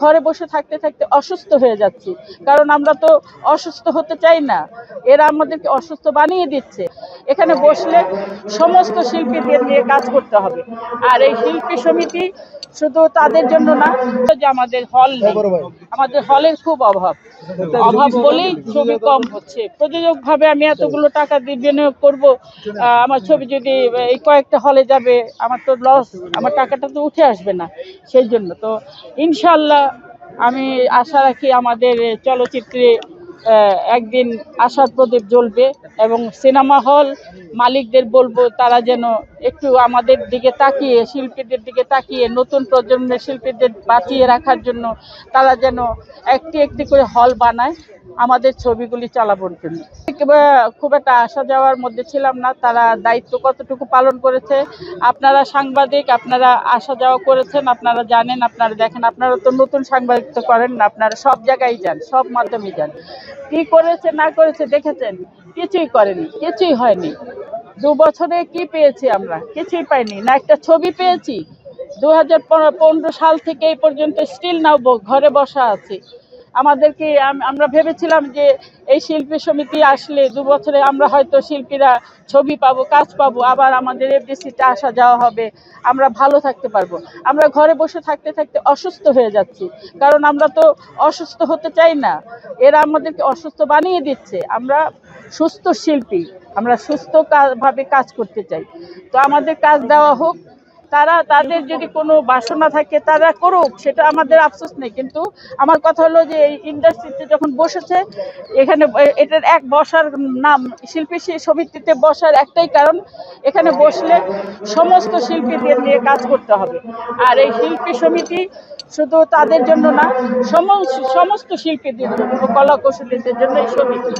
ঘরে বসে থাকতে থাকতে অসুস্থ হয়ে যাচ্ছি। কারণ আমরা তো অসুস্থ হতে চাই না। এরা আমাদেরকে অসুস্থ বানিয়ে দিচ্ছে। এখানে বসলে সমস্ত শিল্পীদের নিয়ে কাজ করতে হবে। আর এই শিল্পী সমিতি শুধু তাদের জন্য না, যে আমাদের হল আমাদের হলের খুব অভাব। অভাব বলেই ছবি কম হচ্ছে। প্রযোজক ভাবে আমি এতগুলো টাকা দিয়ে বিনিয়োগ করব আমার ছবি যদি, এই কয়েকটা হলে যাবে, আমার তো লস আমার টাকাটা তো উঠে আসবে না। সেই জন্য তো ইনশাল্লাহ আমি আশা রাখি আমাদের চলচ্চিত্রে একদিন আশার প্রদীপ জ্বলবে এবং সিনেমা হল মালিকদের বলব তারা যেন একটু আমাদের দিকে তাকিয়ে, শিল্পীদের দিকে তাকিয়ে, নতুন প্রজন্মের শিল্পীদের বাঁচিয়ে রাখার জন্য তারা যেন একটি একটি করে হল বানায়। আমাদের ছবিগুলি চালাবোর জন্য খুব একটা আসা যাওয়ার মধ্যে ছিলাম না, তারা দায়িত্ব কতটুকু পালন করেছে, আপনারা সাংবাদিক, আপনারা আসা যাওয়া করেছেন, আপনারা জানেন, আপনারা দেখেন, আপনারা তো নতুন সাংবাদিক তো করেন না, আপনারা সব জায়গায় যান, সব মাধ্যমে যান। কি করেছে, না করেছে দেখেছেন? কিছুই করেনি, কিছুই হয়নি। দু বছরে কি পেয়েছি আমরা? কিছুই পাইনি। না একটা ছবি পেয়েছি। দু হাজার পনেরো সাল থেকে এই পর্যন্ত স্টিল নাও ঘরে বসা আছি। আমাদেরকে আমরা ভেবেছিলাম যে এই শিল্পী সমিতি আসলে দু বছরে আমরা হয়তো শিল্পীরা ছবি পাবো, কাজ পাবো, আবার আমাদের এফডিসিতে আসা যাওয়া হবে। আমরা ভালো থাকতে পারব। আমরা ঘরে বসে থাকতে থাকতে অসুস্থ হয়ে যাচ্ছি। কারণ আমরা তো অসুস্থ হতে চাই না। এরা আমাদেরকে অসুস্থ বানিয়ে দিচ্ছে। আমরা সুস্থ শিল্পী। আমরা সুস্থ ভাবে কাজ করতে চাই। তো আমাদের কাজ দেওয়া হোক। তারা তাদের যদি কোনো বাসনা থাকে, তারা করুক, সেটা আমাদের আফসোস নেই। কিন্তু আমার কথা হলো যে এই ইন্ডাস্ট্রিতে যখন বসেছে, এখানে এটার এক বসার নাম শিল্পী সমিতিতে বসার একটাই কারণ, এখানে বসলে সমস্ত শিল্পীদের নিয়ে কাজ করতে হবে। আর এই শিল্পী সমিতি শুধু তাদের জন্য না সমস্ত শিল্পীদের জন্য, কলা কৌশলীদের জন্য এই সমিতি।